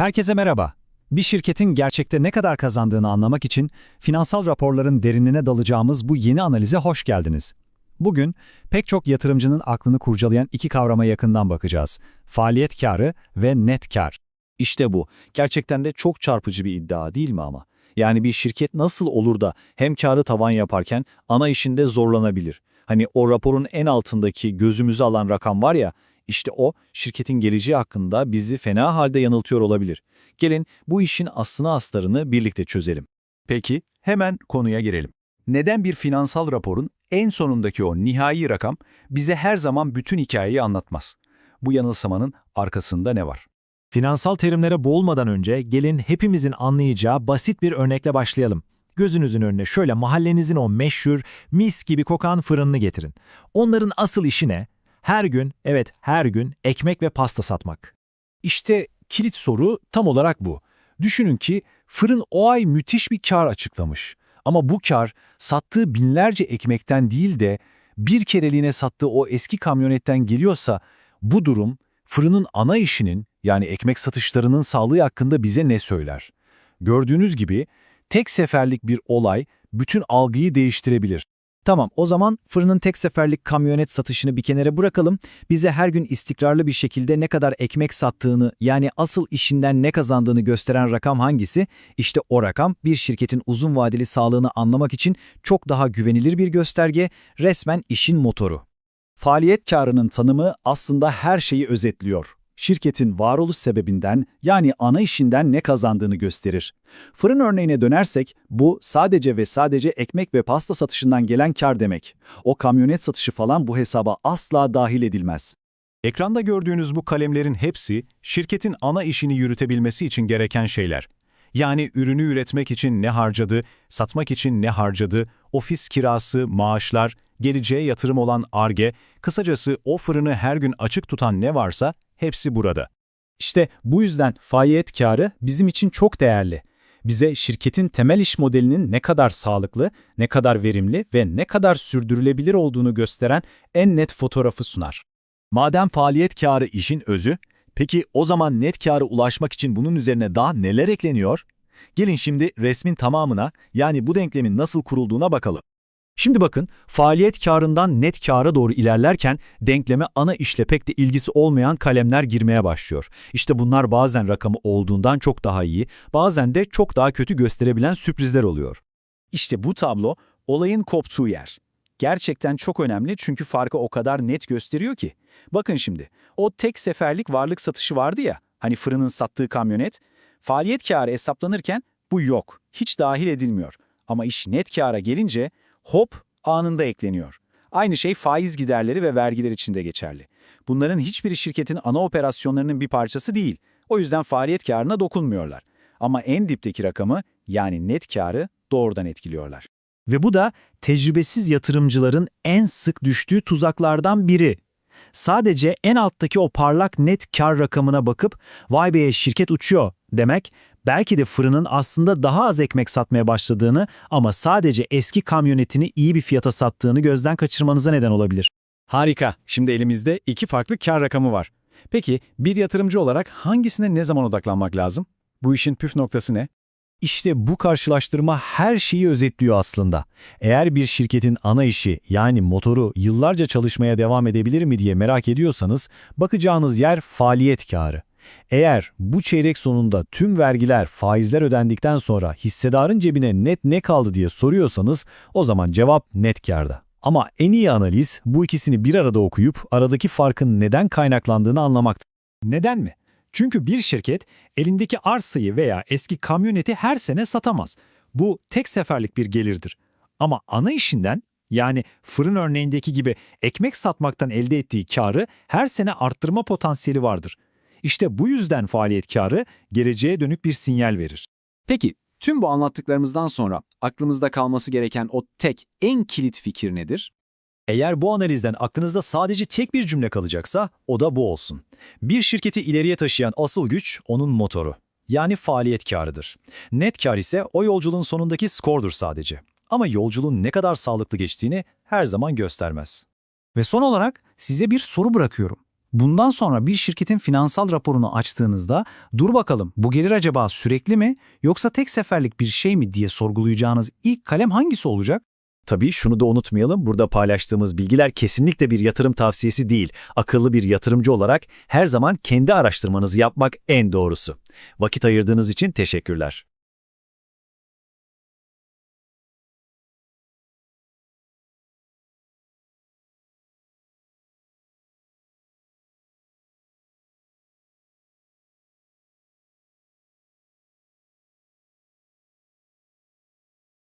Herkese merhaba. Bir şirketin gerçekte ne kadar kazandığını anlamak için finansal raporların derinine dalacağımız bu yeni analize hoş geldiniz. Bugün pek çok yatırımcının aklını kurcalayan iki kavrama yakından bakacağız. Faaliyet karı ve net kar. İşte bu. Gerçekten de çok çarpıcı bir iddia değil mi ama? Yani bir şirket nasıl olur da hem karı tavan yaparken ana işinde zorlanabilir? Hani o raporun en altındaki gözümüzü alan rakam var ya, işte o şirketin geleceği hakkında bizi fena halde yanıltıyor olabilir. Gelin bu işin aslını astarını birlikte çözelim. Peki, hemen konuya girelim. Neden bir finansal raporun en sonundaki o nihai rakam bize her zaman bütün hikayeyi anlatmaz? Bu yanılsamanın arkasında ne var? Finansal terimlere boğulmadan önce gelin hepimizin anlayacağı basit bir örnekle başlayalım. Gözünüzün önüne şöyle mahallenizin o meşhur, mis gibi kokan fırınını getirin. Onların asıl işi ne? Her gün, evet her gün ekmek ve pasta satmak. İşte kilit soru tam olarak bu. Düşünün ki fırın o ay müthiş bir kar açıklamış. Ama bu kar sattığı binlerce ekmekten değil de bir kereliğine sattığı o eski kamyonetten geliyorsa bu durum fırının ana işinin yani ekmek satışlarının sağlığı hakkında bize ne söyler? Gördüğünüz gibi tek seferlik bir olay bütün algıyı değiştirebilir. Tamam, o zaman fırının tek seferlik kamyonet satışını bir kenara bırakalım. Bize her gün istikrarlı bir şekilde ne kadar ekmek sattığını, yani asıl işinden ne kazandığını gösteren rakam hangisi? İşte o rakam bir şirketin uzun vadeli sağlığını anlamak için çok daha güvenilir bir gösterge, resmen işin motoru. Faaliyet karının tanımı aslında her şeyi özetliyor. Şirketin varoluş sebebinden yani ana işinden ne kazandığını gösterir. Fırın örneğine dönersek bu sadece ve sadece ekmek ve pasta satışından gelen kar demek. O kamyonet satışı falan bu hesaba asla dahil edilmez. Ekranda gördüğünüz bu kalemlerin hepsi şirketin ana işini yürütebilmesi için gereken şeyler. Yani ürünü üretmek için ne harcadı, satmak için ne harcadı, ofis kirası, maaşlar, geleceğe yatırım olan ARGE, kısacası o fırını her gün açık tutan ne varsa hepsi burada. İşte bu yüzden faaliyet karı bizim için çok değerli. Bize şirketin temel iş modelinin ne kadar sağlıklı, ne kadar verimli ve ne kadar sürdürülebilir olduğunu gösteren en net fotoğrafı sunar. Madem faaliyet karı işin özü, peki o zaman net kâra ulaşmak için bunun üzerine daha neler ekleniyor? Gelin şimdi resmin tamamına yani bu denklemin nasıl kurulduğuna bakalım. Şimdi bakın, faaliyet karından net kâra doğru ilerlerken denkleme ana işle pek de ilgisi olmayan kalemler girmeye başlıyor. İşte bunlar bazen rakamı olduğundan çok daha iyi, bazen de çok daha kötü gösterebilen sürprizler oluyor. İşte bu tablo olayın koptuğu yer. Gerçekten çok önemli çünkü farkı o kadar net gösteriyor ki. Bakın şimdi, o tek seferlik varlık satışı vardı ya, hani fırının sattığı kamyonet, faaliyet kârı hesaplanırken bu yok, hiç dahil edilmiyor. Ama iş net kâra gelince hop anında ekleniyor. Aynı şey faiz giderleri ve vergiler için de geçerli. Bunların hiçbiri şirketin ana operasyonlarının bir parçası değil. O yüzden faaliyet kârına dokunmuyorlar. Ama en dipteki rakamı yani net kârı doğrudan etkiliyorlar. Ve bu da tecrübesiz yatırımcıların en sık düştüğü tuzaklardan biri. Sadece en alttaki o parlak net kar rakamına bakıp vay be şirket uçuyor demek belki de fırının aslında daha az ekmek satmaya başladığını ama sadece eski kamyonetini iyi bir fiyata sattığını gözden kaçırmanıza neden olabilir. Harika. Şimdi elimizde iki farklı kar rakamı var. Peki bir yatırımcı olarak hangisine ne zaman odaklanmak lazım? Bu işin püf noktası ne? İşte bu karşılaştırma her şeyi özetliyor aslında. Eğer bir şirketin ana işi yani motoru yıllarca çalışmaya devam edebilir mi diye merak ediyorsanız bakacağınız yer faaliyet karı. Eğer bu çeyrek sonunda tüm vergiler, faizler ödendikten sonra hissedarın cebine net ne kaldı diye soruyorsanız o zaman cevap net karda. Ama en iyi analiz bu ikisini bir arada okuyup aradaki farkın neden kaynaklandığını anlamaktır. Neden mi? Çünkü bir şirket elindeki arsayı veya eski kamyoneti her sene satamaz. Bu tek seferlik bir gelirdir. Ama ana işinden yani fırın örneğindeki gibi ekmek satmaktan elde ettiği karı her sene arttırma potansiyeli vardır. İşte bu yüzden faaliyet karı geleceğe dönük bir sinyal verir. Peki tüm bu anlattıklarımızdan sonra aklımızda kalması gereken o tek en kilit fikir nedir? Eğer bu analizden aklınızda sadece tek bir cümle kalacaksa o da bu olsun. Bir şirketi ileriye taşıyan asıl güç onun motoru. Yani faaliyet karıdır. Net kar ise o yolculuğun sonundaki skordur sadece. Ama yolculuğun ne kadar sağlıklı geçtiğini her zaman göstermez. Ve son olarak size bir soru bırakıyorum. Bundan sonra bir şirketin finansal raporunu açtığınızda dur bakalım bu gelir acaba sürekli mi yoksa tek seferlik bir şey mi diye sorgulayacağınız ilk kalem hangisi olacak? Tabii şunu da unutmayalım, burada paylaştığımız bilgiler kesinlikle bir yatırım tavsiyesi değil. Akıllı bir yatırımcı olarak her zaman kendi araştırmanızı yapmak en doğrusu. Vakit ayırdığınız için teşekkürler.